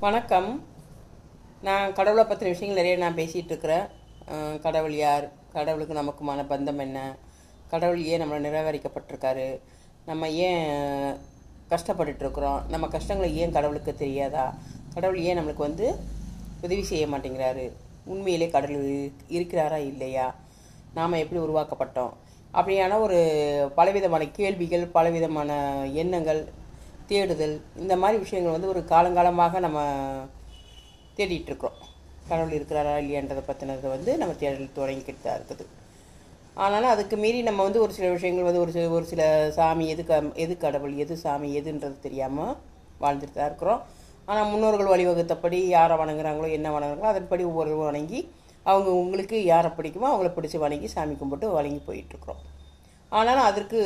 வணக்கம். நான் கடவுளை பற்றின விஷயங்கள் நிறைய நான் பேசிகிட்டு இருக்கிறேன். கடவுள் யார்? கடவுளுக்கு நமக்குமான பந்தம் என்ன? கடவுள் ஏன் நம்மளை நிராகரிக்கப்பட்டிருக்காரு நம்ம ஏன் கஷ்டப்பட்டுட்டு இருக்கிறோம்? நம்ம கஷ்டங்களை ஏன் கடவுளுக்கு தெரியாதா? கடவுள் ஏன் நம்மளுக்கு வந்து உதவி செய்ய மாட்டேங்கிறாரு? உண்மையிலே கடவுள் இருக்கிறாரா இல்லையா? நாம் எப்படி உருவாக்கப்பட்டோம்? அப்படியான ஒரு பலவிதமான கேள்விகள் பலவிதமான எண்ணங்கள் தேடுதல் இந்த மாதிரி விஷயங்கள் வந்து ஒரு காலங்காலமாக நம்ம தேடிட்டு இருக்கிறோம் கடவுள் இருக்கிறாரா இல்லையான்றதை பற்றினது வந்து நம்ம தேடல் தொடங்கிக்கிட்டு தான் இருக்குது. ஆனாலும் அதுக்கு மீறி நம்ம வந்து ஒரு சில விஷயங்கள் வந்து ஒரு சில ஒரு சில சாமி எது க எது கடவுள் எது சாமி எதுன்றது தெரியாமல் வாழ்ந்துட்டு தான் இருக்கிறோம். ஆனால் முன்னோர்கள் வழிவகுத்தபடி யாரை வணங்குறாங்களோ என்ன வணங்குறாங்களோ அதன்படி ஒவ்வொரு வணங்கி அவங்க உங்களுக்கு யாரை பிடிக்குமோ அவங்கள பிடிச்சி வணங்கி சாமி கும்பிட்டு வணங்கி போயிட்டுருக்குறோம். ஆனாலும் அதற்கு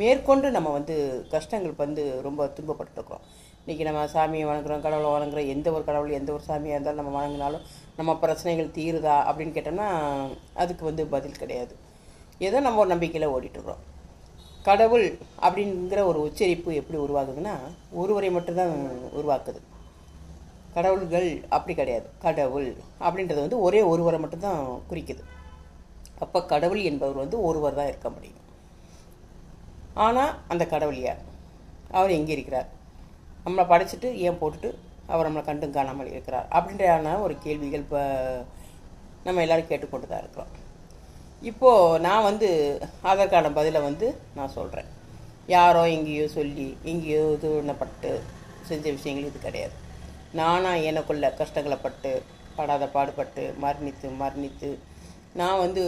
மேற்கொண்டு நம்ம வந்து கஷ்டங்கள் வந்து ரொம்ப துன்பப்பட்டுருக்கோம் இன்றைக்கி நம்ம சாமியை வணங்குறோம் கடவுளை வணங்குறோம் எந்த ஒரு கடவுள் எந்த ஒரு சாமியாக இருந்தாலும் நம்ம வணங்கினாலும் நம்ம பிரச்சனைகள் தீருதா அப்படின்னு கேட்டோம்னா அதுக்கு வந்து பதில் கிடையாது. ஏதோ நம்ம ஒரு நம்பிக்கையில் ஓடிட்டுருக்குறோம். கடவுள் அப்படிங்கிற ஒரு உச்சரிப்பு எப்படி உருவாகுதுன்னா ஒருவரை மட்டும்தான் உருவாக்குது. கடவுள்கள் அப்படி கிடையாது. கடவுள் அப்படின்றது வந்து ஒரே ஒருவரை மட்டும்தான் குறிக்குது. அப்போ கடவுள் என்பவர் வந்து ஒருவர் தான் இருக்க முடியும். ஆனால் அந்த கடவுள் யார்? அவர் எங்கே இருக்கிறார்? நம்மளை படைச்சிட்டு ஏன் போட்டுட்டு அவர் நம்மளை கண்டும் காணாமல் இருக்கிறார்? அப்படின்றான ஒரு கேள்விகள் இப்போ நம்ம எல்லோரும் கேட்டுக்கொண்டு தான் இருக்கிறோம். இப்போது நான் வந்து அதற்கான பதிலை வந்து நான் சொல்கிறேன் யாரோ எங்கேயோ சொல்லி எங்கேயோ இது பண்ணப்பட்டு செஞ்ச விஷயங்கள் இது கிடையாது. நானாக எனக்குள்ள கஷ்டங்களை பட்டு படாத பாடுபட்டு மரணித்து மரணித்து நான் வந்து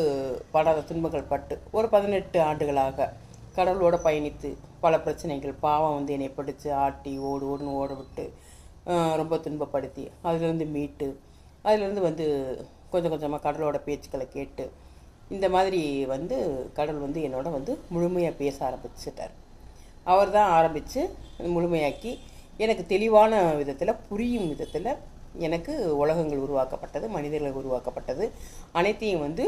படாத துன்பங்கள் பட்டு ஒரு பதினெட்டு ஆண்டுகளாக கடவுளோட பயணித்து பல பிரச்சனைகள் பாவம் வந்து என்னை பிடிச்சி ஆட்டி ஓடு ஓடுன்னு ஓட விட்டு ரொம்ப துன்பப்படுத்தி அதுலேருந்து மீட்டு அதுலேருந்து வந்து கொஞ்சம் கொஞ்சமாக கடலோட பேச்சுக்களை கேட்டு இந்த மாதிரி வந்து கடவுள் வந்து என்னோட வந்து முழுமையாக பேச ஆரம்பிச்சிட்டார். அவர் தான் ஆரம்பித்து முழுமையாக்கி எனக்கு தெளிவான விதத்தில் புரியும் விதத்தில் எனக்கு உலகங்கள் உருவாக்கப்பட்டது மனிதர்கள் உருவாக்கப்பட்டது அனைத்தையும் வந்து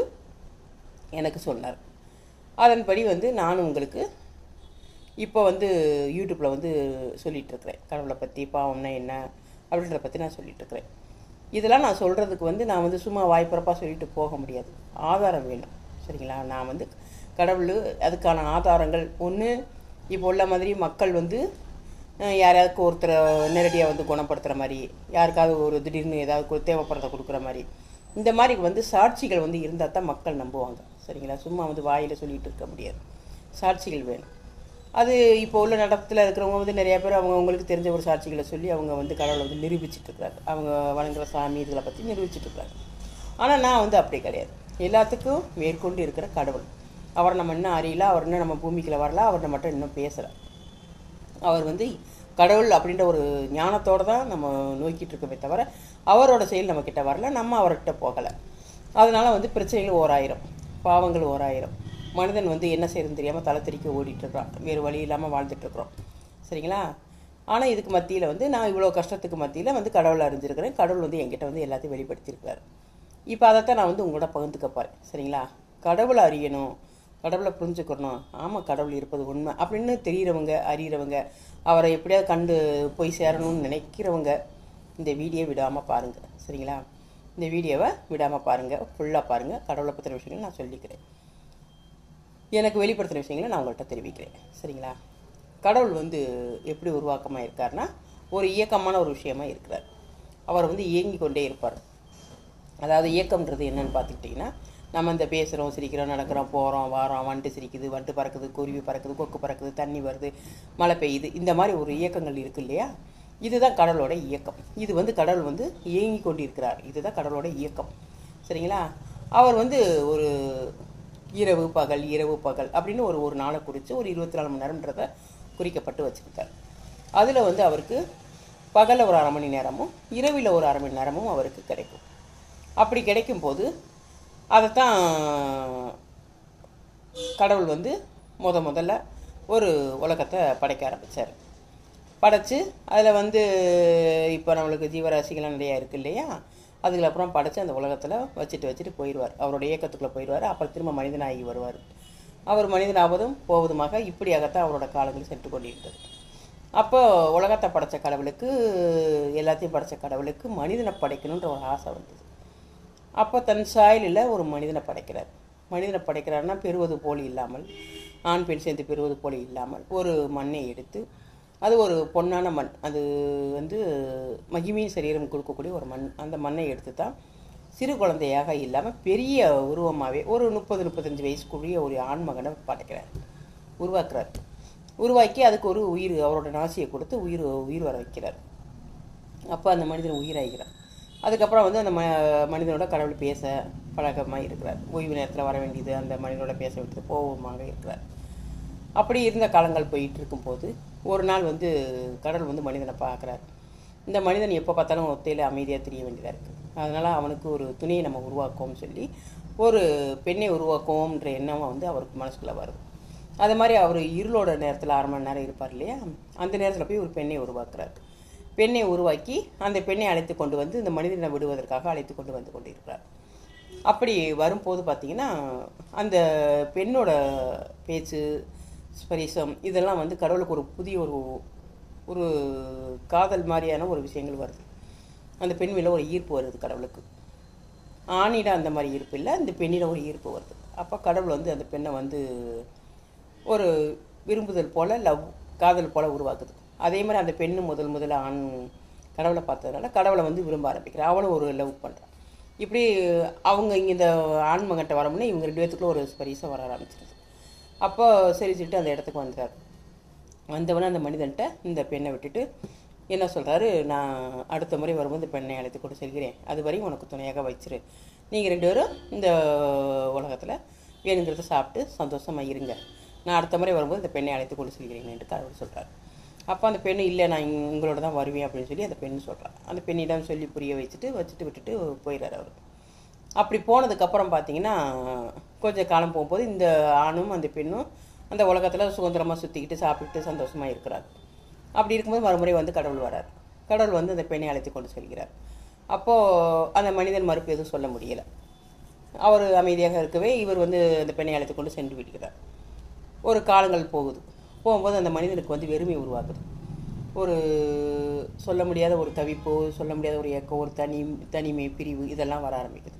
எனக்கு சொன்னார். அதன்படி வந்து நானும் உங்களுக்கு இப்போ வந்து யூடியூப்பில் வந்து சொல்லிகிட்ருக்கிறேன் கடவுளை பற்றி பாவம்னா என்ன அப்படின்றத பற்றி நான் சொல்லிகிட்ருக்கிறேன் இதெல்லாம் நான் சொல்கிறதுக்கு வந்து நான் வந்து சும்மா வாய்ப்பிறப்பாக சொல்லிட்டு போக முடியாது. ஆதாரம் வேணும். சரிங்களா? நான் வந்து கடவுள் அதுக்கான ஆதாரங்கள். ஒன்று இப்போ உள்ள மாதிரி மக்கள் வந்து யாராவது ஒருத்தரை நேரடியாக வந்து குணப்படுத்துகிற மாதிரி யாருக்காவது ஒரு திடீர்னு ஏதாவது தேவைப்படுறதை தேவைப்படுறத கொடுக்குற மாதிரி இந்த மாதிரி வந்து சாட்சிகள் வந்து இருந்தால் தான் மக்கள் நம்புவாங்க. சரிங்களா? சும்மா வந்து வாயில் சொல்லிகிட்டு இருக்க முடியாது. சாட்சிகள் வேணும். அது இப்போ உள்ள நடத்தில் இருக்கிறவங்க வந்து நிறைய பேர் அவங்க அவங்களுக்கு தெரிஞ்ச ஒரு சாட்சிகளை சொல்லி அவங்க வந்து கடவுளை வந்து நிரூபிச்சிட்டு இருக்கிறாங்க அவங்க வணங்குற சாமி இதுகளை பற்றி நிரூபிச்சிட்டு இருக்கிறாங்க ஆனால் நான் வந்து அப்படி கிடையாது. எல்லாத்துக்கும் மேற்கொண்டு இருக்கிற கடவுள். அவரை நம்ம இன்னும் அறியல அவர் இன்னும் நம்ம பூமிக்குள்ள வரல அவர் மட்டும் இன்னும் பேசலை. அவர் வந்து கடவுள் அப்படின்ற ஒரு ஞானத்தோடு தான் நம்ம நோக்கிட்டு இருக்கோமே தவிர அவரோட செயல் நம்மக்கிட்ட வரல நம்ம அவர்கிட்ட போகலை. அதனால் வந்து பிரச்சனைகள் ஓராயிரம். பாவங்கள் ஓராயிரம். மனிதன் வந்து என்ன செய்யறதுன்னு தெரியாமல் தலை திருக்கி ஓடிட்டு இருக்கிறான். வேறு வழி இல்லாமல் வாழ்ந்துட்டுருக்குறோம் சரிங்களா? ஆனால் இதுக்கு மத்தியில் வந்து நான் இவ்வளோ கஷ்டத்துக்கு மத்தியில் வந்து கடவுளை அறிஞ்சிருக்கிறேன். கடவுள் வந்து என்கிட்ட வந்து எல்லாத்தையும் வெளிப்படுத்தியிருக்கிறார். இப்போ அதைத்தான் நான் வந்து உங்களோட பகிர்ந்துக்க போகிறேன் சரிங்களா? கடவுளை அறியணும். கடவுளை புரிஞ்சுக்கணும். ஆமாம் கடவுள் இருப்பது உண்மை. அப்படின்னு தெரிகிறவங்க அறிகிறவங்க அவரை எப்படியாவது கண்டு போய் சேரணும்னு நினைக்கிறவங்க இந்த வீடியோ விடாமல் பாருங்கள் சரிங்களா? இந்த வீடியோவை விடாமல் பாருங்கள் ஃபுல்லாக பாருங்கள் கடவுளை பற்றின விஷயங்கள் நான் சொல்லிக்கிறேன். எனக்கு வெளிப்படுத்தின விஷயங்களை நான் உங்கள்கிட்ட தெரிவிக்கிறேன். சரிங்களா? கடவுள் வந்து எப்படி உருவாக்கமாக இருக்காருன்னா ஒரு இயக்கமான ஒரு விஷயமா இருக்கிறார். அவர் வந்து இயங்கி கொண்டே இருப்பார். அதாவது இயக்கம்ன்றது என்னன்னு பார்த்துக்கிட்டிங்கன்னா நம்ம இந்த பேசுகிறோம் சிரிக்கிறோம் நடக்கிறோம் போகிறோம் வாரோம் வண்டு சிரிக்குது வண்டு பறக்குது குருவி பறக்குது கொக்கு பறக்குது தண்ணி வருது மழை பெய்யுது. இந்த மாதிரி ஒரு இயக்கங்கள் இருக்குது இல்லையா? இதுதான் கடலோட இயக்கம். இது வந்து கடல் வந்து இயங்கி கொண்டிருக்கிறார். இதுதான் கடலோட இயக்கம். சரிங்களா? அவர் வந்து ஒரு இரவு பகல் இரவு பகல் அப்படின்னு ஒரு ஒரு நாளை குறித்து ஒரு இருபத்தி நாலு மணி நேரம்ன்றத குறிக்கப்பட்டு வச்சுக்கிட்டார் அதில் வந்து அவருக்கு பகலில் ஒரு அரை மணி நேரமும் இரவில் ஒரு அரை மணி நேரமும் அவருக்கு கிடைக்கும். அப்படி கிடைக்கும் போது அதைத்தான் கடவுள் வந்து முத முதல்ல ஒரு உலகத்தை படைக்க ஆரம்பித்தார் படைச்சு அதில் வந்து இப்போ நம்மளுக்கு ஜீவராசிகள் நிறையா இருக்குது இல்லையா? அதுக்கப்புறம் படைச்சு அந்த உலகத்தில் வச்சுட்டு வச்சுட்டு போயிடுவார் அவருடைய இயக்கத்துக்குள்ளே போயிடுவார் அப்புறம் திரும்ப மனிதனாகி வருவார். அவர் மனிதனாவதும் போவதுமாக இப்படியாகத்தான் அவரோட காலங்கள் சென்று கொண்டிருந்தது. அப்போது உலகத்தை படைச்ச கடவுளுக்கு எல்லாத்தையும் படைச்ச கடவுளுக்கு மனிதனை படைக்கணுன்ற ஒரு ஆசை வந்தது. அப்போ தன் சாயலில் ஒரு மனிதனை படைக்கிறார். மனிதனை படைக்கிறாருன்னா பெறுவது போல் இல்லாமல் ஆண் பெண் சேர்ந்து பெறுவது போல் இல்லாமல் ஒரு மண்ணை எடுத்து அது ஒரு பொன்னான மண். அது வந்து மகிமையின் சரீரம் கொடுக்கக்கூடிய ஒரு மண். அந்த மண்ணை எடுத்து தான் சிறு குழந்தையாக இல்லாமல் பெரிய உருவமாகவே ஒரு முப்பது முப்பத்தஞ்சு வயசுக்குரிய ஒரு ஆண்மகனை படைக்கிறார். உருவாக்குறார். உருவாக்கி அதுக்கு ஒரு உயிர் அவரோட நாசியை கொடுத்து உயிர் உயிர் வர வைக்கிறார். அப்போ அந்த மனிதன் உயிராகிறார். அதுக்கப்புறம் வந்து அந்த ம மனிதனோட கடவுள் பேச பழக்கமாக இருக்கிறார். ஓய்வு நேரத்தில் வர வேண்டியது அந்த மனிதனோட பேச விட்டு கோபமாக இருக்கிறார். அப்படி இருந்த காலங்கள் போயிட்டு இருக்கும்போது ஒரு நாள் வந்து கடவுள் வந்து மனிதனை பார்க்குறாரு. இந்த மனிதன் எப்போ பார்த்தாலும் ஒத்தையில் அமைதியாக தெரிய வேண்டியதாக இருக்குது அதனால் அவனுக்கு ஒரு துணியை நம்ம உருவாக்குவோம்னு சொல்லி ஒரு பெண்ணை உருவாக்குவோம்ன்ற எண்ணம் வந்து அவருக்கு மனசுக்குள்ளே வருது. அது மாதிரி அவர் இருளோட நேரத்தில் அரை மணி நேரம் இருப்பார் இல்லையா? அந்த நேரத்தில் போய் ஒரு பெண்ணை உருவாக்குறாரு. பெண்ணை உருவாக்கி அந்த பெண்ணை அழைத்து கொண்டு வந்து இந்த மனிதனை விடுவதற்காக அழைத்து கொண்டு வந்து கொண்டிருக்கிறார். அப்படி வரும்போது பார்த்திங்கன்னா அந்த பெண்ணோட பேச்சு ஸ்பரிசம் இதெல்லாம் வந்து கடவுளுக்கு ஒரு புதிய ஒரு ஒரு காதல் மாதிரியான ஒரு விஷயங்கள் வருது. அந்த பெண் மேலே ஒரு ஈர்ப்பு வருது கடவுளுக்கு. ஆணிடம் அந்த மாதிரி ஈர்ப்பு இல்லை அந்த பெண்ணில் ஒரு ஈர்ப்பு வருது. அப்போ கடவுள் வந்து அந்த பெண்ணை வந்து ஒரு விரும்புதல் போல் லவ் காதல் போல் உருவாக்குது. அதே மாதிரி அந்த பெண்ணு முதல் முதல்ல ஆண் கடவுளை பார்த்ததுனால கடவுளை வந்து விரும்ப ஆரம்பிக்கிறேன் அவளும் ஒரு லவ் பண்ணுறான் இப்படி அவங்க இங்கே இந்த ஆண் மகன்கிட்ட இவங்க ரெண்டு பேத்துக்குள்ள ஒரு ஸ்பரிசம் வர ஆரம்பிச்சிருது அப்போ சரி சொல்லிட்டு அந்த இடத்துக்கு வந்தார். வந்தவொடனே அந்த மனிதன்கிட்ட இந்த பெண்ணை விட்டுட்டு என்ன சொல்கிறாரு நான் அடுத்த முறை வரும்போது இந்த பெண்ணை அழைத்து கொண்டு செல்கிறேன். அது வரையும் உனக்கு துணையாக வச்சிரு. நீங்கள் ரெண்டு பேரும் இந்த உலகத்தில் வேணுங்கிறத சாப்பிட்டு சந்தோஷமாக இருங்க. நான் அடுத்த முறை வரும்போது இந்த பெண்ணை அழைத்து கொண்டு செல்கிறேன் என்று கடவுள் சொல்கிறார் அப்போ அந்த பெண்ணு இல்லை நான் உங்களோட தான் வருவேன் அப்படின்னு சொல்லி அந்த பெண்ணு சொல்கிறான் அந்த பெண்ணிடம் சொல்லி புரிய வச்சுட்டு வச்சுட்டு விட்டுட்டு போயிடுறாரு அவர். அப்படி போனதுக்கப்புறம் பார்த்தீங்கன்னா கொஞ்சம் காலம் போகும்போது இந்த ஆணும் அந்த பெண்ணும் அந்த உலகத்தில் சுதந்திரமாக சுற்றிக்கிட்டு சாப்பிட்டுட்டு சந்தோஷமாக இருக்கிறார். அப்படி இருக்கும்போது மறுமுறை வந்து கடவுள் வரார். கடவுள் வந்து அந்த பெண்ணை அழைத்து கொண்டு செல்கிறார். அப்போது அந்த மனிதன் மறுப்பு எதுவும் சொல்ல முடியலை. அவர் அமைதியாக இருக்கவே இவர் வந்து அந்த பெண்ணை அழைத்து கொண்டு சென்று விடுகிறார். ஒரு காலங்கள் போகுது. போகும்போது அந்த மனிதனுக்கு வந்து வெறுமை உருவாகுது. ஒரு சொல்ல முடியாத ஒரு தவிப்பு சொல்ல முடியாத ஒரு ஏக்கம் ஒரு தனி தனிமை பிரிவு இதெல்லாம் வர ஆரம்பிக்குது.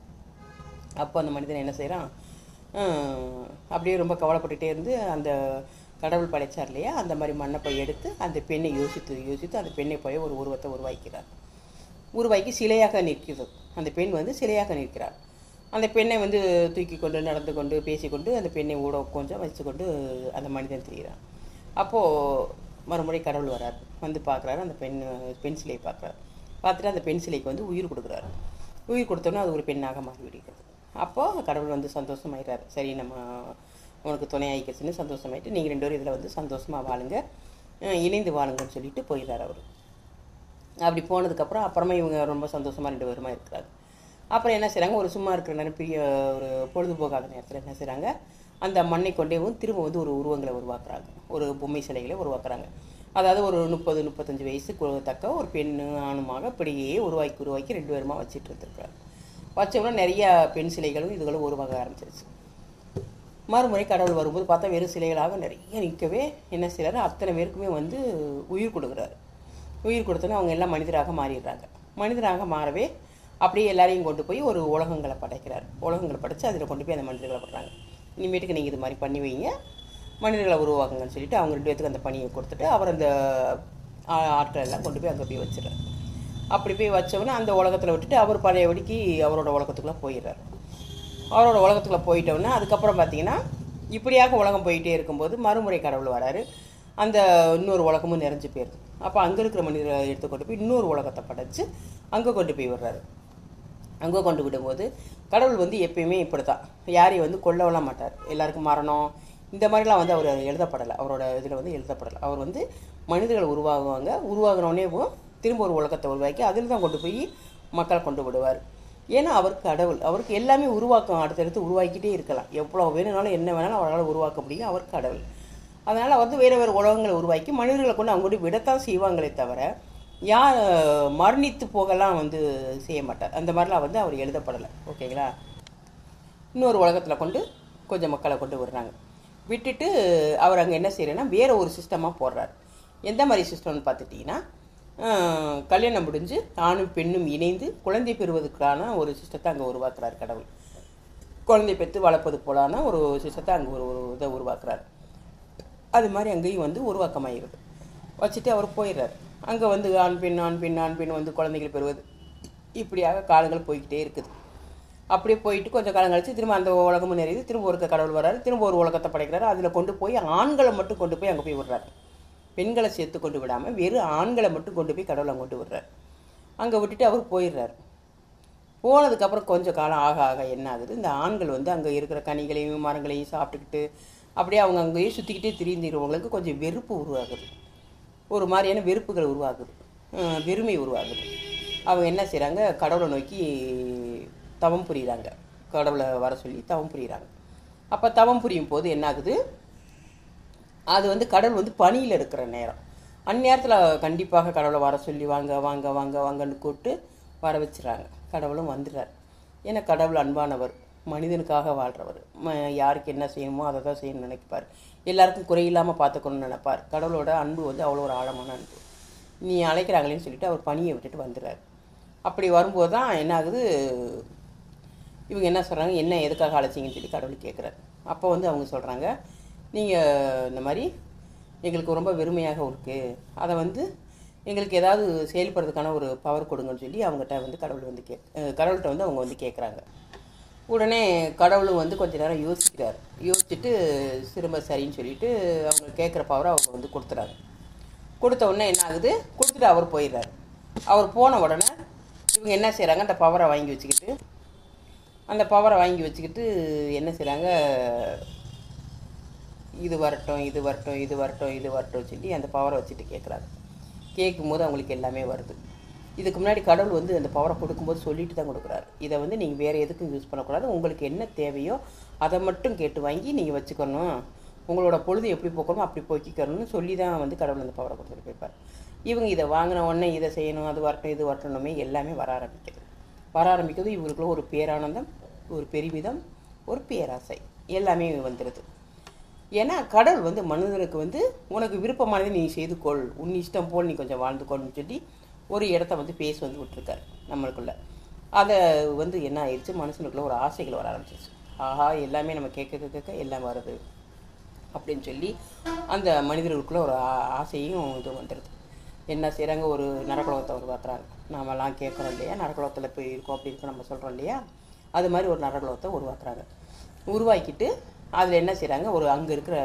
அப்போ அந்த மனிதன் என்ன செய்கிறான் அப்படியே ரொம்ப கவலைப்பட்டுட்டே இருந்து அந்த கடவுள் படைச்சார் இல்லையா? அந்த மாதிரி மண்ணை போய் எடுத்து அந்த பெண்ணை யோசித்து யோசித்து அந்த பெண்ணை போய் ஒரு உருவத்தை உருவாக்கிறார். உருவாக்கி சிலையாக நிற்கிறது. அந்த பெண் வந்து சிலையாக நிற்கிறார் அந்த பெண்ணை வந்து தூக்கி கொண்டு நடந்து கொண்டு பேசிக்கொண்டு அந்த பெண்ணை ஊட கொஞ்சம் வச்சுக்கொண்டு அந்த மனிதன் தெரிகிறான். அப்போது மறுமுறை கடவுள் வரார். வந்து பார்க்குறாரு. அந்த பெண் பெண் சிலையை பார்க்குறாரு. பார்த்துட்டு அந்த பெண் சிலைக்கு வந்து உயிர் கொடுக்குறாரு. உயிர் கொடுத்தோன்னே அது ஒரு பெண்ணாக மாறிவிடுகிறது. அப்போது கடவுள் வந்து சந்தோஷமாயிடுறாரு. சரி நம்ம உனக்கு துணை ஆகிக்கிறச்சுன்னு சந்தோஷமாயிட்டு நீங்கள் ரெண்டு பேரும் இதில் வந்து சந்தோஷமாக வாழுங்க. இணைந்து வாழுங்கன்னு சொல்லிட்டு போயிடுறாரு அவர். அப்படி போனதுக்கப்புறம் அப்புறமா இவங்க ரொம்ப சந்தோஷமாக ரெண்டு பேருமா இருக்கிறாங்க. அப்புறம் என்ன செய்கிறாங்க ஒரு சும்மா இருக்கிற நேரம் பெரிய ஒரு பொழுதுபோக்காத நேரத்தில் என்ன செய்கிறாங்க அந்த மண்ணை கொண்டேவும் திரும்ப வந்து ஒரு உருவங்களை உருவாக்குறாங்க. ஒரு பொம்மை சிலைகளை உருவாக்குறாங்க. அதாவது ஒரு முப்பது முப்பத்தஞ்சு வயசுக்கு தக்க ஒரு பெண்ணு ஆணுமாக இப்படியே உருவாக்கி உருவாக்கி ரெண்டு பேருமா வச்சுட்டு இருந்திருக்கிறாங்க. வச்சோம்னா நிறைய பெண் சிலைகளும் இதுகளும் உருவாக ஆரம்பிச்சிருச்சு. மறுமுறை கடவுள் வரும்போது பார்த்தா வெறும் சிலைகளாக நிறைய நிற்கவே என்ன செய்கிறாரு அத்தனை பேருக்குமே வந்து உயிர் கொடுக்குறாரு. உயிர் கொடுத்தோன்னே அவங்க எல்லாம் மனிதராக மாறிடுறாங்க. மனிதராக மாறவே அப்படியே எல்லாரையும் கொண்டு போய் ஒரு உலகங்களை படைக்கிறார். உலகங்களை படைத்து அதில் கொண்டு போய் அந்த மனிதர்களை படுறாங்க. இனிமேட்டுக்கு நீங்கள் இது மாதிரி பண்ணி வைங்க. மனிதர்களை உருவாக்குங்கன்னு சொல்லிட்டு அவங்க ரெண்டு பேத்துக்கு அந்த பணியை கொடுத்துட்டு அவர் அந்த ஆ- ஆட்கள் எல்லாம் கொண்டு போய் அங்கே போய் வச்சிடுறாரு. அப்படி போய் வச்சவொடனே அந்த உலகத்தில் விட்டுட்டு அவர் பழையபடிக்கு அவரோட உலகத்துக்குள்ளே போயிடுறாரு. அவரோட உலகத்துக்குள்ளே போயிட்டோன்னே அதுக்கப்புறம் பார்த்தீங்கன்னா இப்படியாக உலகம் போயிட்டே இருக்கும்போது மறுமுறை கடவுள் வராரு. அந்த இன்னொரு உலகமும் நிறைஞ்சு போயிடுது அப்போ அங்கே இருக்கிற மனிதரை எடுத்து கொண்டு போய் இன்னொரு உலகத்தை படைச்சு அங்கே கொண்டு போய் விடுறாரு. அங்கே கொண்டு விடும்போது கடவுள் வந்து எப்பயுமே இப்படி தான் யாரையும் வந்து கொல்லவெல்லாம் மாட்டார். எல்லாருக்கும் மரணம் இந்த மாதிரிலாம் வந்து அவர் எழுதப்படலை. அவரோட இதில் வந்து எழுதப்படலை. அவர் வந்து மனிதர்கள் உருவாகுவாங்க. உருவாகினோடனேவும் திரும்ப ஒரு உலகத்தை உருவாக்கி அதில் தான் கொண்டு போய் மக்களை கொண்டு விடுவார். ஏன்னா அவருக்கு கடவுள் அவருக்கு எல்லாமே உருவாக்கம் அடுத்தடுத்து உருவாக்கிட்டே இருக்கலாம். எவ்வளோ வேணும்னாலும் என்ன வேணாலும் அவரால் உருவாக்க முடியும் அவர் கடவுள். அதனால் வந்து வேறு வேறு உலகங்களை உருவாக்கி மனிதர்களை கொண்டு அவங்க விடத்தான் செய்வாங்களே தவிர யார் மரணித்து போகலாம் வந்து செய்ய மாட்டார். அந்த மாதிரிலாம் வந்து அவர் எழுதப்படலை. ஓகேங்களா? இன்னொரு உலகத்தில் கொண்டு கொஞ்சம் மக்களை கொண்டு விடுறாங்க. விட்டுட்டு அவர் அங்கே என்ன செய்கிறேன்னா வேறு ஒரு சிஸ்டமாக போடுறார். எந்த மாதிரி சிஸ்டம்னு பார்த்துட்டிங்கன்னா கல்யாணம் முடிஞ்சு ஆணும் பெண்ணும் இணைந்து குழந்தை பெறுவதற்கான ஒரு சிஸ்டத்தை அங்கே உருவாக்குறார் கடவுள். குழந்தை பெற்று வளர்ப்பது போலான ஒரு சிஸ்டத்தை அங்கே ஒரு ஒரு இதை உருவாக்குறார். அது மாதிரி அங்கேயும் வந்து உருவாக்கமாயிருது வச்சுட்டு அவர் போயிடுறார். அங்கே வந்து ஆண் பெண் ஆண் பெண் ஆண் பெண் வந்து குழந்தைகள் பெறுவது. இப்படியாக காலங்கள் போய்கிட்டே இருக்குது. அப்படியே போயிட்டு கொஞ்சம் காலம் கழிச்சு திரும்ப அந்த உலகமும் நிறையுது. திரும்ப ஒரு கடவுள் வர்றாரு. திரும்ப ஒரு உலகத்தை படைக்கிறாரு. அதில் கொண்டு போய் ஆண்களை மட்டும் கொண்டு போய் அங்கே போய் விடுறாரு. பெண்களை சேர்த்து கொண்டு விடாமல் வெறும் ஆண்களை மட்டும் கொண்டு போய் கடவுளை கொண்டு விடுறார். அங்கே விட்டுட்டு அவர் போயிடுறாரு. போனதுக்கப்புறம் கொஞ்சம் காலம் ஆக ஆக என்ன ஆகுது? இந்த ஆண்கள் வந்து அங்கே இருக்கிற கனிகளையும் மரங்களையும் சாப்பிட்டுக்கிட்டு அப்படியே அவங்க அங்கேயே சுற்றிக்கிட்டே திரிந்திருவங்களுக்கு கொஞ்சம் வெறுப்பு உருவாகுது. ஒரு மாதிரியான வெறுப்புகள் உருவாகுது. வெறுமை உருவாகுது. அவங்க என்ன செய்கிறாங்க கடவுளை நோக்கி தவம் புரியுறாங்க. கடவுளை வர சொல்லி தவம் புரியுறாங்க. அப்போ தவம் புரியும் போது என்னாகுது அது வந்து கடவுள் வந்து பனியில் இருக்கிற நேரம். அந்நேரத்தில் கண்டிப்பாக கடவுளை வர சொல்லி வாங்க வாங்க வாங்க வாங்கன்னு கூப்பிட்டு வர வச்சுறாங்க. கடவுளும் வந்துடுறார். ஏன்னா கடவுள் அன்பானவர் மனிதனுக்காக வாழ்கிறவர் ம யாருக்கு என்ன செய்யணுமோ அதை தான் செய்யணும்னு நினைப்பார். எல்லாருக்கும் குறையில்லாமல் பார்த்துக்கணும்னு நினைப்பார். கடவுளோட அன்பு வந்து அவ்வளோ ஒரு ஆழமான அன்பு. நீ அழைக்கிறாங்களேன்னு சொல்லிட்டு அவர் பணியை விட்டுட்டு வந்துடுறாரு. அப்படி வரும்போது தான் என்ன ஆகுது? இவங்க என்ன சொல்கிறாங்க என்ன எதுக்காக அழைச்சிங்கன்னு சொல்லி கடவுள் கேட்குறாரு அப்போ வந்து அவங்க சொல்கிறாங்க நீங்கள் இந்த மாதிரி எங்களுக்கு ரொம்ப வெறுமையாக இருக்குது அதை வந்து எங்களுக்கு ஏதாவது செயல்படுறதுக்கான ஒரு பவர் கொடுங்கன்னு சொல்லி அவங்ககிட்ட வந்து கடவுள் வந்து கே கடவுள்கிட்ட வந்து அவங்க வந்து கேட்குறாங்க உடனே கடவுளும் வந்து கொஞ்ச நேரம் யோசிக்கிறார். யோசிச்சுட்டு திரும்ப சரின்னு சொல்லிட்டு அவங்க கேட்குற பவரை அவங்க வந்து கொடுத்துறாரு கொடுத்த உடனே என்ன ஆகுது? கொடுத்துட்டு அவர் போயிடுறாரு. அவர் போன உடனே இவங்க என்ன செய்கிறாங்க அந்த பவரை வாங்கி வச்சுக்கிட்டு அந்த பவரை வாங்கி வச்சுக்கிட்டு என்ன செய்கிறாங்க இது வரட்டும் இது வரட்டும் இது வரட்டும் இது வரட்டும் சொல்லி அந்த பவரை வச்சுட்டு கேட்குறாங்க கேட்கும்போது அவங்களுக்கு எல்லாமே வருது. இதுக்கு முன்னாடி கடவுள் வந்து அந்த பவரை கொடுக்கும்போது சொல்லிட்டு தான் கொடுக்குறாரு. இதை வந்து நீங்கள் வேறு எதுக்கும் யூஸ் பண்ணக்கூடாது. உங்களுக்கு என்ன தேவையோ அதை மட்டும் கேட்டு வாங்கி நீங்கள் வச்சுக்கணும். உங்களோட பொழுது எப்படி போக்கணுமோ அப்படி போக்கிக்கணும்னு சொல்லி தான் வந்து கடவுள் அந்த பவரை கொடுத்துட்டு போயிருப்பார். இவங்க இதை வாங்கின உடனே இதை செய்யணும் அது வரட்டும் இது வரட்டணுமே எல்லாமே வர ஆரம்பிக்குது. வர ஆரம்பிக்கிறது இவங்களுக்குள்ள ஒரு பேரானந்தம் ஒரு பெருமிதம் ஒரு பேராசை. எல்லாமே வந்துடுது ஏன்னா கடவுள் வந்து மனிதனுக்கு வந்து உனக்கு விருப்பமானதை நீ செய்து கொள் உன் இஷ்டம் போல் நீ கொஞ்சம் வாழ்ந்துக்கொள்னு சொல்லி ஒரு இடத்த வந்து பேசி வந்து விட்டுருக்காரு நம்மளுக்குள்ள. அதை வந்து என்ன ஆயிடுச்சு மனுஷனுக்குள்ள ஒரு ஆசைகள் வர ஆரம்பிச்சிருச்சு. ஆஹா எல்லாமே நம்ம கேட்க கேட்க எல்லாம் வருது அப்படின்னு சொல்லி அந்த மனிதர்களுக்குள்ள ஒரு ஆசையும் இது வந்துடுது என்ன செய்கிறாங்க ஒரு நரகுலகத்தை உருவாக்குறாங்க நாமெல்லாம் கேட்குறோம் இல்லையா? நரகுலகத்தில் போய் இருக்கோம் அப்படி நம்ம சொல்கிறோம் இல்லையா? அது மாதிரி ஒரு நரகுலகத்தை உருவாக்குறாங்க. உருவாக்கிட்டு அதில் என்ன செய்கிறாங்க ஒரு அங்கே இருக்கிற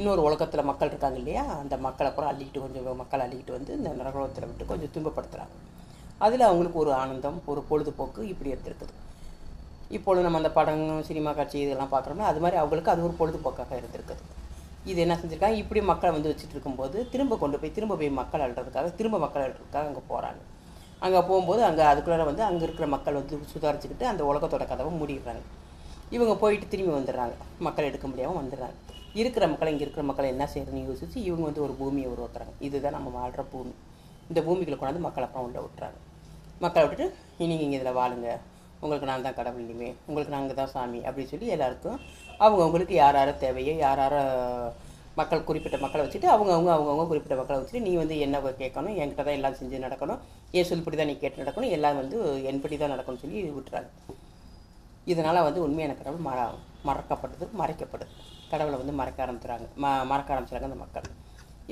இன்னொரு உலகத்தில் மக்கள் இருக்காங்க இல்லையா? அந்த மக்களை கூட அள்ளிக்கிட்டு கொஞ்சம் மக்களை அள்ளிக்கிட்டு வந்து இந்த நரகுலகத்தில் விட்டு கொஞ்சம் துன்பப்படுத்துகிறாங்க அதில் அவங்களுக்கு ஒரு ஆனந்தம் ஒரு பொழுதுபோக்கு இப்படி இருந்திருக்குது இப்பொழுது நம்ம அந்த படம் சினிமா காட்சி இதெல்லாம் பார்க்குறோம்னா அது மாதிரி அவங்களுக்கு அது ஒரு பொழுதுபோக்காக இருந்திருக்குது. இது என்ன செஞ்சுருக்காங்க? இப்படி மக்களை வந்து வச்சுட்டு இருக்கும்போது திரும்ப கொண்டு போய் திரும்ப போய் மக்கள் அழுறதுக்காக திரும்ப மக்கள் அழுறதுக்காக அங்கே போகிறாங்க அங்கே போகும்போது அங்கே அதுக்குள்ளே வந்து அங்கே இருக்கிற மக்கள் வந்து சுதாரிச்சுக்கிட்டு அந்த உலகத்தோட கதவை மூடிடுறாங்க. இவங்க போயிட்டு திரும்பி வந்துடுறாங்க. மக்கள் எடுக்க முடியாமல் வந்துடுறாங்க. இருக்கிற மக்களை இங்கே இருக்கிற மக்களை என்ன செய்யறதுன்னு யோசிச்சு இவங்க வந்து ஒரு பூமியை உருவாக்குறாங்க. இதுதான் நம்ம வாழ்கிற பூமி. இந்த பூமிக்குள்ள கொண்டாந்து மக்களை அப்புறம் உள்ள விட்டுறாங்க. மக்களை விட்டுட்டு நீங்கள் இங்கே இதில் வாழுங்க. உங்களுக்கு நான் தான் கடவுள் இனிமே. உங்களுக்கு நாங்கள் தான் சாமி அப்படின்னு சொல்லி எல்லாருக்கும் அவங்கவுங்களுக்கு யார் யார தேவையோ யார் யார மக்கள் குறிப்பிட்ட மக்களை வச்சுட்டு அவங்கவுங்க அவங்கவுங்க குறிப்பிட்ட மக்களை வச்சுட்டு நீ வந்து என்ன கேட்கணும் என்கிட்ட தான் எல்லாம் செஞ்சு நடக்கணும். என் சொல்படி தான் நீ கேட்டு நடக்கணும் எல்லாம் வந்து என்படி தான் நடக்கணும்னு சொல்லி விட்டுறாங்க. இதனால் வந்து உண்மையான கடவுள் மற மறக்கப்படுது மறைக்கப்படுது கடவுளை வந்து மறக்க ஆரம்பிச்சுறாங்க. ம மறக்க ஆரம்பிச்சுறாங்க அந்த மக்கள்.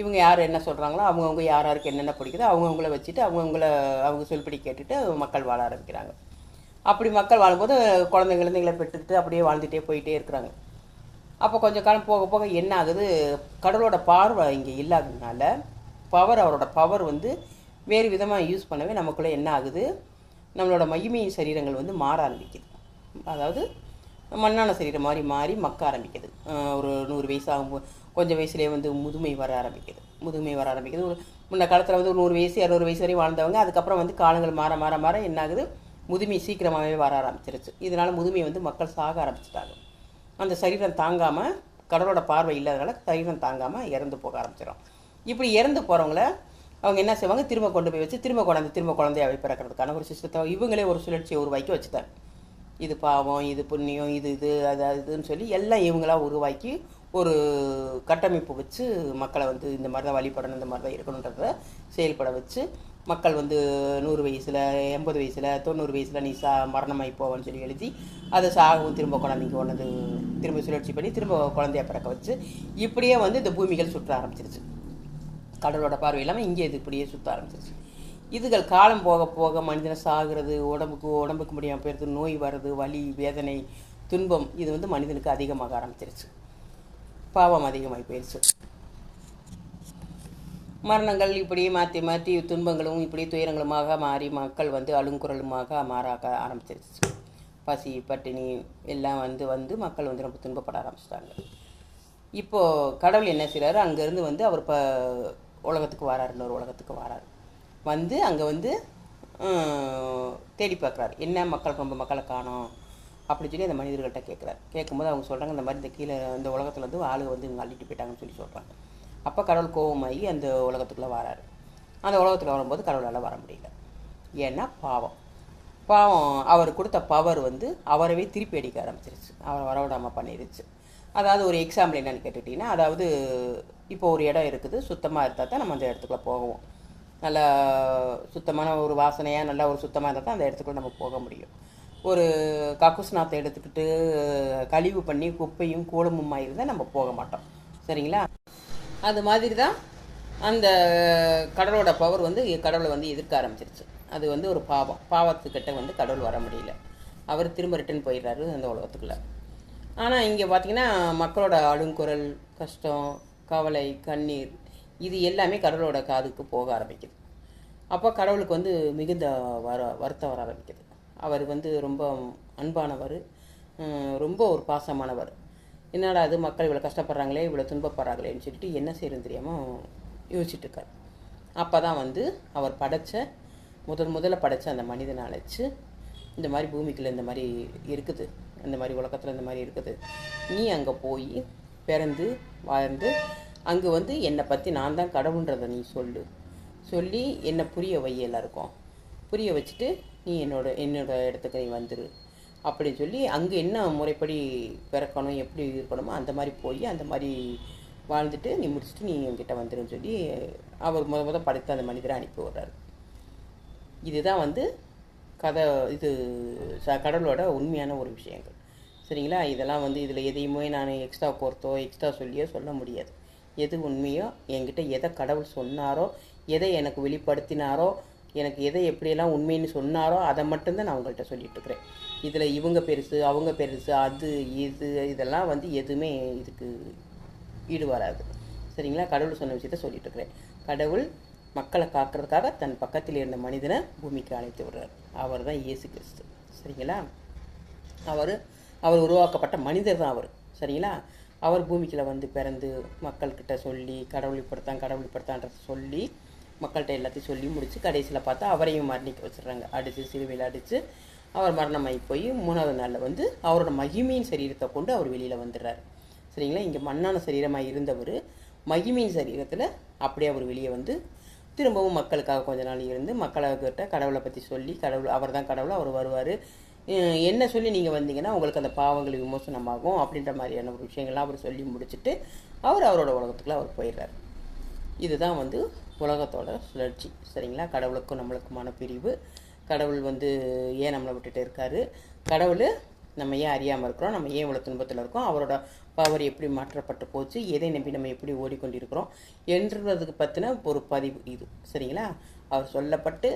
இவங்க யார் என்ன சொல்கிறாங்களோ அவங்கவுங்க யார் யாருக்கு என்னென்ன பிடிக்குதோ அவங்கவுங்கள வச்சுட்டு அவங்கவுங்கள அவங்க சொல்படி கேட்டுட்டு மக்கள் வாழ ஆரம்பிக்கிறாங்க. அப்படி மக்கள் வாழும்போது குழந்தைங்க குழந்தைங்களை பெற்றுக்கிட்டு அப்படியே வாழ்ந்துட்டே போயிட்டே இருக்கிறாங்க. அப்போ கொஞ்சம் காலம் போக போக என்ன ஆகுது? கடவுளோட பார்வை இங்கே இல்லாததுனால பவர் அவரோட பவர் வந்து வேறு விதமாக யூஸ் பண்ணவே நமக்குள்ளே என்ன ஆகுது? நம்மளோட மகிமையின் சரீரங்கள் வந்து மாற ஆரம்பிக்குது. அதாவது மண்ணான சரீரம் மாதிரி மாறி மக்க ஆரம்பிக்குது. ஒரு நூறு வயசு ஆகும் கொஞ்சம் வயசுலேயே வந்து முதுமை வர ஆரம்பிக்குது. முதுமை வர ஆரம்பிக்குது. ஒரு முன்ன காலத்தில் வந்து ஒரு நூறு வயசு இரநூறு வயசு வரையும் வாழ்ந்தவங்க அதுக்கப்புறம் வந்து காலங்கள் மாற மாற மாற என்ன ஆகுது? முதுமை சீக்கிரமாகவே வர ஆரம்பிச்சிருச்சு. இதனால் முதுமையை வந்து மக்கள் சாக ஆரம்பிச்சிட்டாங்க. அந்த சரீரம் தாங்காமல் கடவுளோட பார்வை இல்லாதனால சரீரம் தாங்காமல் இறந்து போக ஆரம்பிச்சிடும் இப்படி இறந்து போகிறவங்கள அவங்க என்ன செய்வாங்க? திரும்ப கொண்டு போய் வச்சு திரும்ப கொண்டாந்து திரும்ப குழந்தையாவே பிறக்கிறதுக்கான ஒரு சிஸ்டத்தை இவங்களே ஒரு சுழற்சியை உருவாக்கி வச்சுட்டாங்க. இது பாவம் இது புண்ணியம் இது இது அது அது இதுன்னு சொல்லி எல்லாம் இவங்களாக உருவாக்கி ஒரு கட்டமைப்பு வச்சு மக்களை வந்து இந்த மாதிரி தான் வழிபடணும் இந்த மாதிரி தான் இருக்கணுன்றத செயல்பட வச்சு மக்கள் வந்து நூறு வயசில் எண்பது வயசில் தொண்ணூறு வயசில் நீ சா மரணமாகி போவேன்னு சொல்லி எழுதி அதை சாகவும் திரும்ப குழந்தைங்க ஒன்று திரும்ப சுழற்சி பண்ணி திரும்ப குழந்தைய பிறக்க வச்சு இப்படியே வந்து இந்த பூமிகள் சுற்ற ஆரம்பிச்சிருச்சு. கடவுளோட பார்வை இல்லாமல் இங்கே இது இப்படியே சுற்ற ஆரம்பிச்சிருச்சு. இதுகள் காலம் போக போக மனிதனை சாகிறது உடம்புக்கு உடம்புக்கு முடியாமல் போயிடுது நோய் வர்றது வலி வேதனை துன்பம் இது வந்து மனிதனுக்கு அதிகமாக ஆரம்பிச்சிருச்சு. பாவம் அதிகமாகி போயிடுச்சு மரணங்கள் இப்படியே மாற்றி மாற்றி துன்பங்களும் இப்படி துயரங்களுமாக மாறி மக்கள் வந்து அழுங்குரலுமாக மாறாக ஆரம்பிச்சிருச்சு. பசி பட்டினி எல்லாம் வந்து வந்து மக்கள் வந்து ரொம்ப துன்பப்பட ஆரம்பிச்சிட்டாங்க. இப்போது கடவுள் என்ன செய்கிறாரு அங்கேருந்து வந்து அவர் இப்போ உலகத்துக்கு வராரு இன்னொரு உலகத்துக்கு வராரு. வந்து அங்கே வந்து தேடி பார்க்குறாரு. என்ன மக்கள் ரொம்ப மக்களை காணோம்? அப்படின்னு சொல்லி அந்த மனிதர்கள்ட்ட கேட்குறாரு. கேட்கும்போது அவங்க சொல்கிறாங்க இந்த மாதிரி இந்த கீழே இந்த உலகத்தில் வந்து ஆளுங்க வந்து இவங்க அள்ளிட்டு போயிட்டாங்கன்னு சொல்லி சொல்கிறாங்க அப்போ கடவுள் கோபமாகி அந்த உலகத்துக்குள்ளே வராரு. அந்த உலகத்தில் வரும்போது கடவுளால் வர முடியல. ஏன்னா பாவம். பாவம் அவர் கொடுத்த பவர் வந்து அவரவே திருப்பி அடிக்க ஆரம்பிச்சிருச்சு. அவரை வரவிடாமல் பண்ணிருச்சு. அதாவது ஒரு எக்ஸாம்பிள் என்னென்னு கேட்டுக்கிட்டிங்கன்னா அதாவது இப்போ ஒரு இடம் இருக்குது சுத்தமாக இருந்தால் தான் நம்ம அந்த இடத்துக்குள்ளே போவோம். நல்லா சுத்தமான ஒரு வாசனையாக நல்லா ஒரு சுத்தமாக இருந்தால் தான் அந்த இடத்துக்குள்ள நம்ம போக முடியும். ஒரு கக்கூஸ் நாத்தை எடுத்துக்கிட்டு கழிவு பண்ணி குப்பையும் கூலமுமா இருந்தால் நம்ம போக மாட்டோம். சரிங்களா? அது மாதிரி தான் அந்த கடவுளோட பவர் வந்து கடவுளை வந்து எதிர்க்க ஆரம்பிச்சிருச்சு. அது வந்து ஒரு பாவம். பாவத்துக்கிட்ட வந்து கடவுள் வர முடியல. அவர் திரும்ப ரிட்டர்ன் போயிடுறாரு அந்த உலகத்துக்குள்ள. ஆனால் இங்கே பார்த்தீங்கன்னா மக்களோட அழுங்குரல் கஷ்டம் கவலை கண்ணீர் இது எல்லாமே கடவுளோட காதுக்கு போக ஆரம்பிக்குது. அப்போ கடவுளுக்கு வந்து மிகுந்த வர வருத்தம் வர ஆரம்பிக்குது. அவர் வந்து ரொம்ப அன்பானவர். ரொம்ப ஒரு பாசமானவர். என்னடா அது மக்கள் இவ்வளோ கஷ்டப்படுறாங்களே இவ்வளோ துன்பப்படுறாங்களேன்னு சொல்லிட்டு என்ன செய்யறதுன்னு தெரியாமல் யோசிச்சுட்டு இருக்கார் அப்போ தான் வந்து அவர் படைச்ச முதல் முதல்ல படைச்ச அந்த மனிதனை அழைச்சி இந்த மாதிரி பூமிக்குள்ளே இந்த மாதிரி இருக்குது இந்த மாதிரி உலகத்தில் இந்த மாதிரி இருக்குது. நீ அங்கே போய் பிறந்து வாழ்ந்து அங்கே வந்து என்னை பற்றி நான் தான் கடவுன்றதை நீ சொல்லு. சொல்லி என்னை புரிய வை எல்லாருக்கும். புரிய வச்சுட்டு நீ என்னோட என்னோட இடத்துக்கு நீ வந்துரு. அப்படின்னு சொல்லி அங்கே என்ன முறைப்படி பிறக்கணும் எப்படி இருக்கணுமோ அந்த மாதிரி போய் அந்த மாதிரி வாழ்ந்துட்டு நீ முடிச்சுட்டு நீ என்கிட்ட வந்துருன்னு சொல்லி அவர் முத முத படைத்த அந்த மனிதரை அனுப்பி விடுறாரு. இதுதான் வந்து கதை இது ச- கடவுளோட உண்மையான ஒரு விஷயங்கள். சரிங்களா? இதெல்லாம் வந்து இதில் எதையுமே நான் எக்ஸ்ட்ரா கோர்த்தோ எக்ஸ்ட்ரா சொல்லியோ சொல்ல முடியாது. எது உண்மையோ என்கிட்ட எதை கடவுள் சொன்னாரோ எதை எனக்கு வெளிப்படுத்தினாரோ எனக்கு எதை எப்படியெல்லாம் உண்மைன்னு சொன்னாரோ அதை மட்டும்தான் நான் உங்கள்கிட்ட சொல்லிட்டு இருக்கிறேன் இதில் இவங்க பெருசு அவங்க பெருசு அது இது இதெல்லாம் வந்து எதுவுமே இதுக்கு ஈடு வராது. சரிங்களா? கடவுள் சொன்ன விஷயத்த சொல்லிட்டு இருக்கிறேன் கடவுள் மக்களை காக்கிறதுக்காக தன் பக்கத்தில் இருந்த மனிதனை பூமிக்கு அழைத்து விடுறார். அவர் தான் இயேசு கிறிஸ்து. சரிங்களா? அவர் அவர் உருவாக்கப்பட்ட மனிதர் தான் அவர். சரிங்களா? அவர் பூமிக்கில் வந்து பிறந்து மக்கள்கிட்ட சொல்லி கடவுள் இப்படித்தான் கடவுள் இப்படித்தான்றத சொல்லி மக்கள்கிட்ட எல்லாத்தையும் சொல்லி முடித்து கடைசியில் பார்த்தா அவரையும் மரணிக்க வச்சிடுறாங்க. அடித்து சிலுவையில் அடித்து அவர் மரணமாகி போய் மூணாவது நாளில் வந்து அவரோட மகிமையின் சரீரத்தை கொண்டு அவர் வெளியில் வந்துடுறாரு. சரிங்களா? இங்கே மண்ணான சரீரமாக இருந்தவர் மகிமையின் சரீரத்தில் அப்படியே அவர் வெளியே வந்து திரும்பவும் மக்களுக்காக கொஞ்ச நாள் இருந்து மக்கள்கிட்ட கடவுளை பற்றி சொல்லி கடவுள் அவர் தான் கடவுள் அவர் வருவார். என்ன சொல்லி நீங்கள் வந்தீங்கன்னா உங்களுக்கு அந்த பாவங்கள் விமோசனமாகும் அப்படின்ற மாதிரியான ஒரு விஷயங்கள்லாம் அவர் சொல்லி முடிச்சுட்டு அவர் அவரோட உலகத்துக்குள்ள அவர் போயிடுறாரு. இதுதான் வந்து உலகத்தோட சுழற்சி. சரிங்களா? கடவுளுக்கும் நம்மளுக்குமான பிரிவு. கடவுள் வந்து ஏன் நம்மளை விட்டுட்டு இருக்காரு? கடவுள் நம்ம ஏன் அறியாமல் இருக்கிறோம்? நம்ம ஏன் இவ்வளோ துன்பத்தில் இருக்கோம்? அவரோட பவர் எப்படி மாற்றப்பட்டு போச்சு? எதை நம்பி நம்ம எப்படி ஓடிக்கொண்டிருக்கிறோம்? என்றதுக்கு பற்றின ஒரு பதிவு இது. சரிங்களா? அவர் சொல்லப்பட்டு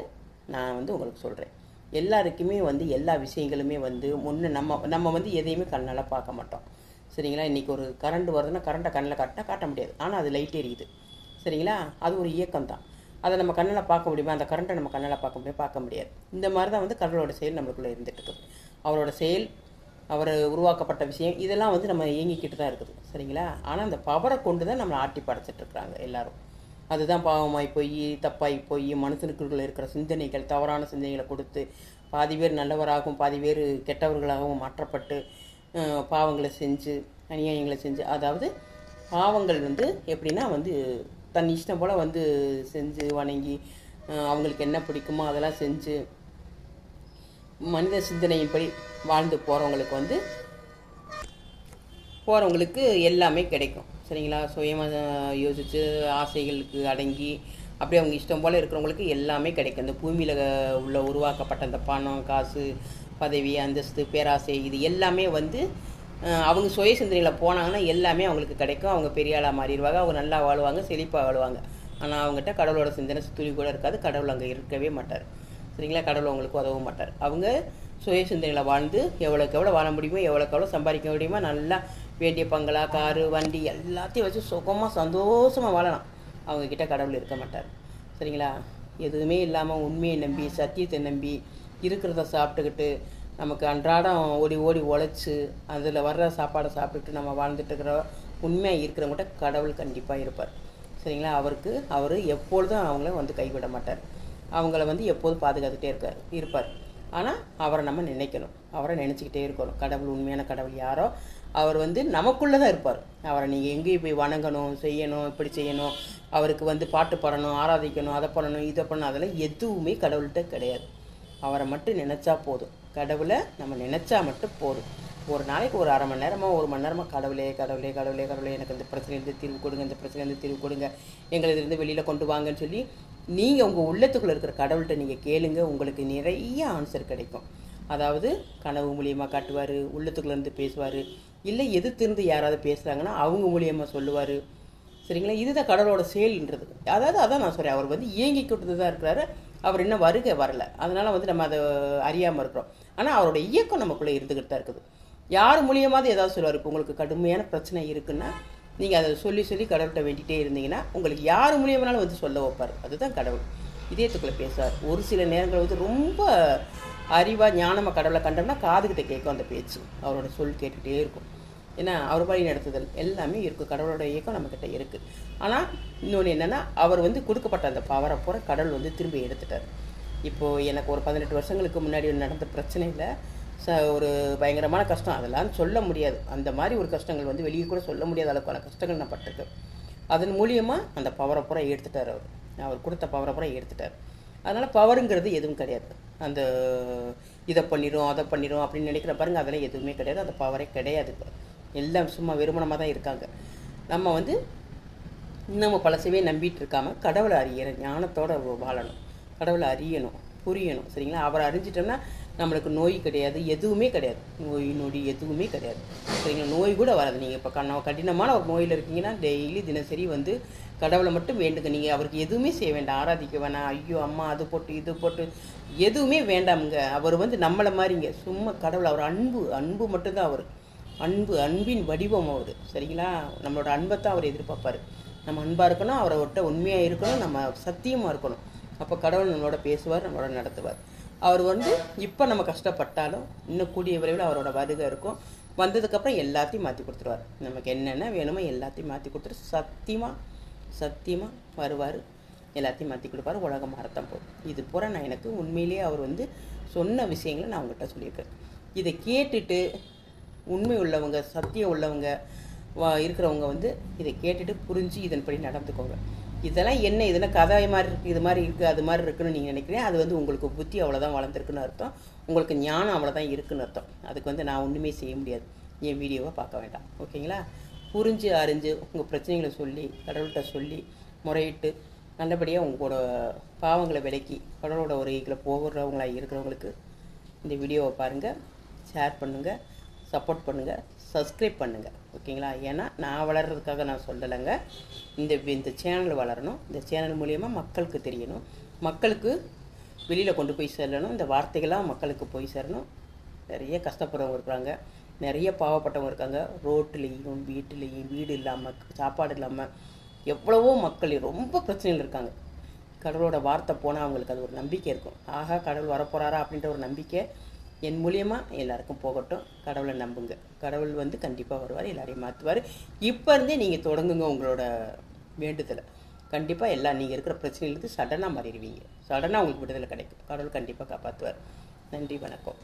நான் வந்து உங்களுக்கு சொல்கிறேன் எல்லாருக்குமே வந்து எல்லா விஷயங்களுமே வந்து முன்னே நம்ம நம்ம வந்து எதையுமே கண்ணால் பார்க்க மாட்டோம். சரிங்களா? இன்றைக்கி ஒரு கரண்ட் வருதுன்னா கரண்ட்டை கண்ணில் காட்டினா காட்ட முடியாது. ஆனால் அது லைட் எரியுது. சரிங்களா? அது ஒரு இயக்கம் தான். அதை நம்ம கண்ணில் பார்க்க முடியுமா? அந்த கரண்ட்டை நம்ம கண்ணில் பார்க்க முடியும்? பார்க்க முடியாது. இந்த மாதிரி தான் வந்து கடவுளோட செயல் நம்மளுக்குள்ளே இருந்துட்டு இருக்குது. அவரோட செயல் அவர் உருவாக்கப்பட்ட விஷயம் இதெல்லாம் வந்து நம்ம இயங்கிக்கிட்டு தான் இருக்குது. சரிங்களா? ஆனால் அந்த பவரை கொண்டு தான் நம்மளை ஆட்டி படைச்சிட்டு எல்லோரும் எல்லாரும். அதுதான் பாவமாய் போய் தப்பாய் போய் மனுஷனுக்குள்ள இருக்கிற சிந்தனைகள் தவறான சிந்தனைகளை கொடுத்து பாதி பேர் நல்லவராகவும் பாதி பேர் கெட்டவர்களாகவும் மாற்றப்பட்டு பாவங்களை செஞ்சு அநியாயங்களை செஞ்சு அதாவது பாவங்கள் வந்து எப்படின்னா வந்து தன் இஷ்டம் போல் வந்து செஞ்சு வணங்கி அவங்களுக்கு என்ன பிடிக்குமோ அதெல்லாம் செஞ்சு மனித சிந்தனையின்படி வாழ்ந்து போகிறவங்களுக்கு வந்து போகிறவங்களுக்கு எல்லாமே கிடைக்கும். சரிங்களா? சுயமாக யோசித்து ஆசைகளுக்கு அடங்கி அப்படியே அவங்க இஷ்டம் போல் இருக்கிறவங்களுக்கு எல்லாமே கிடைக்கும். இந்த பூமியில் உள்ள உருவாக்கப்பட்ட அந்த பணம் காசு பதவி அந்தஸ்து பேராசை இது எல்லாமே வந்து அவங்க சுய சிந்தனையில் போனாங்கன்னா எல்லாமே அவங்களுக்கு கிடைக்கும். அவங்க பெரிய ஆளாக மாறிடுவாங்க. அவங்க நல்லா வாழ்வாங்க செழிப்பாக வாழ்வாங்க. ஆனால் அவங்ககிட்ட கடவுளோட சிந்தனை துளி கூட இருக்காது. கடவுள் அங்கே இருக்கவே மாட்டார். சரிங்களா? கடவுள் அவங்களுக்கு உதவ மாட்டார். அவங்க சுய சிந்தனையில் வாழ்ந்து எவ்வளோக்கு எவ்வளோ வாழ முடியுமோ எவ்வளோக்கு எவ்வளோ சம்பாதிக்க முடியுமோ நல்லா வேண்டிய பங்களா காரு வண்டி எல்லாத்தையும் வச்சு சுகமாக சந்தோஷமாக வாழலாம். அவங்கக்கிட்ட கடவுள் இருக்க மாட்டார். சரிங்களா? எதுவுமே இல்லாமல் உண்மையை நம்பி சத்தியத்தை நம்பி இருக்கிறத சாப்பிட்டுக்கிட்டு நமக்கு அன்றாடம் ஓடி ஓடி உழைச்சி அதில் வர்ற சாப்பாடை சாப்பிட்டுட்டு நம்ம வாழ்ந்துட்டு இருக்கிற உண்மையாக இருக்கிறவங்ககிட்ட கடவுள் கண்டிப்பாக இருப்பார். சரிங்களா? அவருக்கு அவர் எப்பொழுதும் அவங்கள வந்து கைவிட மாட்டார். அவங்கள வந்து எப்போதும் பாதுகாத்துட்டே இருக்கார் இருப்பார். ஆனால் அவரை நம்ம நினைக்கணும். அவரை நினச்சிக்கிட்டே இருக்கணும். கடவுள் உண்மையான கடவுள் யாரோ? அவர் வந்து நமக்குள்ளே தான் இருப்பார். அவரை நீங்கள் எங்கேயும் போய் வணங்கணும் செய்யணும் இப்படி செய்யணும் அவருக்கு வந்து பாட்டு பாடணும் ஆராதிக்கணும் அதை பண்ணணும் இதை பண்ணணும் அதெல்லாம் எதுவுமே கடவுள்கிட்ட கிடையாது. அவரை மட்டும் நினச்சா போதும். கடவுளை நம்ம நினச்சா மட்டும் போதும். ஒரு நாளைக்கு ஒரு அரை மணி நேரமாக ஒரு மணி நேரமாக கடவுளே கடவுளே கடவுளே கடவுளே எனக்கு இந்த பிரச்சனையிலேருந்து தீர்வு கொடுங்க இந்த பிரச்சனையிலேருந்து தீர்வு கொடுங்க எங்களை இதிலிருந்து வெளியில் கொண்டு வாங்கன்னு சொல்லி நீங்கள் உங்கள் உள்ளத்துக்குள்ளே இருக்கிற கடவுள்கிட்ட நீங்கள் கேளுங்க உங்களுக்கு நிறைய ஆன்சர் கிடைக்கும். அதாவது கனவு மூலியமாக காட்டுவார் உள்ளத்துக்குள்ளேருந்து பேசுவார் இல்லை எதிர்த்திருந்து யாராவது பேசுகிறாங்கன்னா அவங்க மூலியமாக சொல்லுவார். சரிங்களா? இதுதான் கடவுளோட செயல்ன்றது. அதாவது அதான் நான் சொல்கிறேன் அவர் வந்து இயங்கி கொண்டு தான் இருக்கிறாரு. அவர் இன்னும் வருகை வரல. அதனால் வந்து நம்ம அதை அறியாமல் இருக்கிறோம். ஆனால் அவரோட இயக்கம் நமக்குள்ளே இருந்துக்கிட்டு தான் இருக்குது. யார் மூலியமாவது ஏதாவது சொல்லுவார். இப்போ உங்களுக்கு கடுமையான பிரச்சனை இருக்குன்னா நீங்கள் அதை சொல்லி சொல்லி கடவுள்கிட்ட வேண்டிகிட்டே இருந்தீங்கன்னா உங்களுக்கு யார் மூலியமானாலும் வந்து சொல்ல வைப்பார். அதுதான் கடவுள். இதயத்துக்குள்ளே பேசுவார். ஒரு சில நேரங்கள் வந்து ரொம்ப அறிவாக ஞானமாக கடவுளை கண்டோம்னா காதுகிட்ட கேட்கும் அந்த பேச்சு. அவரோட சொல் கேட்டுகிட்டே இருக்கும். ஏன்னா அவர் வழி நடத்துதல் எல்லாமே இருக்குது கடவுளோட இயக்கம் நம்மக்கிட்ட இருக்குது ஆனால் இன்னொன்று என்னென்னா அவர் வந்து கொடுக்கப்பட்ட அந்த பவரை பூரா கடவுள் வந்து திரும்பி எடுத்துட்டார். இப்போது எனக்கு ஒரு பதினெட்டு வருஷங்களுக்கு முன்னாடி நடந்த பிரச்சனையில் ச ஒரு பயங்கரமான கஷ்டம். அதெல்லாம் சொல்ல முடியாது. அந்த மாதிரி ஒரு கஷ்டங்கள் வந்து வெளியே கூட சொல்ல முடியாத அளவுக்கான கஷ்டங்கள் நான் பட்டிருக்கேன். அதன் மூலியமாக அந்த பவரை பூரா எடுத்துட்டார் அவர். அவர் கொடுத்த பவரை பூரா எடுத்துட்டார். அதனால் பவருங்கிறது எதுவும் கிடையாது. அந்த இதை பண்ணிடும் அதை பண்ணிடும் அப்படின்னு நினைக்கிற பாருங்க அதெல்லாம் எதுவுமே கிடையாது. அந்த பவரே கிடையாது இப்போ. எல்லாம் சும்மா வெறுமனமாக தான் இருக்காங்க. நம்ம வந்து நம்ம பழசவே நம்பிட்டு இருக்காமல் கடவுளை அறியிற ஞானத்தோட வாழணும். கடவுளை அறியணும் புரியணும் சரிங்களா? அவரை அறிஞ்சிட்டோம்னா நம்மளுக்கு நோய் கிடையாது எதுவுமே கிடையாது. நோய் நொடி எதுவுமே கிடையாது. சரிங்களா? நோய் கூட வராது. நீங்கள் இப்போ கண்ண கடினமான ஒரு நோயில் இருக்கீங்கன்னா டெய்லி தினசரி வந்து கடவுளை மட்டும் வேண்டுங்க. நீங்கள் அவருக்கு எதுவுமே செய்ய வேண்டாம். ஆராதிக்க வேணாம். ஐயோ அம்மா அது போட்டு இது போட்டு எதுவுமே வேண்டாமுங்க. அவர் வந்து நம்மளை மாதிரிங்க சும்மா கடவுள் அவர் அன்பு அன்பு மட்டும்தான் அவர். அன்பு அன்பின் வடிவம் அவர் சரிங்களா? நம்மளோட அன்பை தான் அவர் எதிர்பார்ப்பார். நம்ம அன்பாக இருக்கணும் அவரோட உண்மையாக இருக்கணும் நம்ம சத்தியமாக இருக்கணும். அப்போ கடவுள் நம்மளோட பேசுவார் நம்மளோட நடத்துவார். அவர் வந்து இப்போ நம்ம கஷ்டப்பட்டாலும் இன்னும் கூடிய விரைவில் அவரோட வருகை இருக்கும். வந்ததுக்கப்புறம் எல்லாத்தையும் மாற்றி கொடுத்துருவார். நமக்கு என்னென்ன வேணுமோ எல்லாத்தையும் மாற்றி கொடுத்துட்டு சத்தியமாக சத்தியமாக வருவார். எல்லாத்தையும் மாற்றி கொடுப்பாரு. உலகம் மாறத்தான் போகும். இது பூரா நான் எனக்கு உண்மையிலேயே அவர் வந்து சொன்ன விஷயங்களை நான் உங்கள்கிட்ட சொல்லியிருக்கேன். இதை கேட்டுட்டு உண்மை உள்ளவங்க சத்தியம் உள்ளவங்க வா இருக்கிறவங்க வந்து இதை கேட்டுட்டு புரிஞ்சு இதன்படி நடந்துக்கோங்க. இதெல்லாம் என்ன? இதெல்லாம் கதை மாதிரி இருக்குது இது மாதிரி இருக்குது அது மாதிரி இருக்குன்னு நீங்கள் நினைக்கிறீங்க. அது வந்து உங்களுக்கு புத்தி அவ்வளோதான் வளர்ந்துருக்குன்னு அர்த்தம். உங்களுக்கு ஞானம் அவ்வளோதான் இருக்குன்னு அர்த்தம். அதுக்கு வந்து நான் ஒன்றுமே செய்ய முடியாது. என் வீடியோவை பார்க்க வேண்டாம். ஓகேங்களா? புரிஞ்சு அறிஞ்சு உங்கள் பிரச்சனைகளை சொல்லி கடவுள்கிட்ட சொல்லி முறையிட்டு நல்லபடியாக உங்களோட பாவங்களை விலக்கி கடவுளோட உறகைகளை போகிறவங்களாக இருக்கிறவங்களுக்கு இந்த வீடியோவை பாருங்கள் ஷேர் பண்ணுங்கள் சப்போர்ட் பண்ணுங்கள் சப்ஸ்கிரைப் பண்ணுங்கள் ஓகேங்களா? ஏன்னா நான் வளர்கிறதுக்காக நான் சொல்லலைங்க. இந்த இந்த சேனல் வளரணும். இந்த சேனல் மூலயமா மக்களுக்கு தெரியணும். மக்களுக்கு வெளியில் கொண்டு போய் செல்லணும் இந்த வார்த்தைகள்லாம் மக்களுக்கு போய் சேரணும். நிறைய கஷ்டப்படுறவங்க இருக்கிறாங்க நிறைய பாவப்பட்டவங்க இருக்காங்க. ரோட்லேயும் வீட்டுலேயும் வீடு இல்லாமல் சாப்பாடு இல்லாமல் எவ்வளவோ மக்கள் ரொம்ப பிரச்சனைகள் இருக்காங்க. கடவுளோட வார்த்தை போனால் அவங்களுக்கு அது ஒரு நம்பிக்கை இருக்கும். ஆகா கடவுள் வரப்போகிறாரா அப்படின்ற ஒரு நம்பிக்கை என் மூலியமாக எல்லாருக்கும் போகட்டும். கடவுளை நம்புங்க. கடவுள் வந்து கண்டிப்பாக வருவார் எல்லாரையும் மாற்றுவார் இப்போ இருந்தே நீங்கள் தொடங்குங்க உங்களோட வேண்டுதலை. கண்டிப்பாக எல்லாம் நீங்கள் இருக்கிற பிரச்சனையிலேருந்து சடனாக மாறிடுவீங்க. சடனாக உங்களுக்கு விடுதலை கிடைக்கும். கடவுள் கண்டிப்பாக காப்பாற்றுவார் நன்றி வணக்கம்.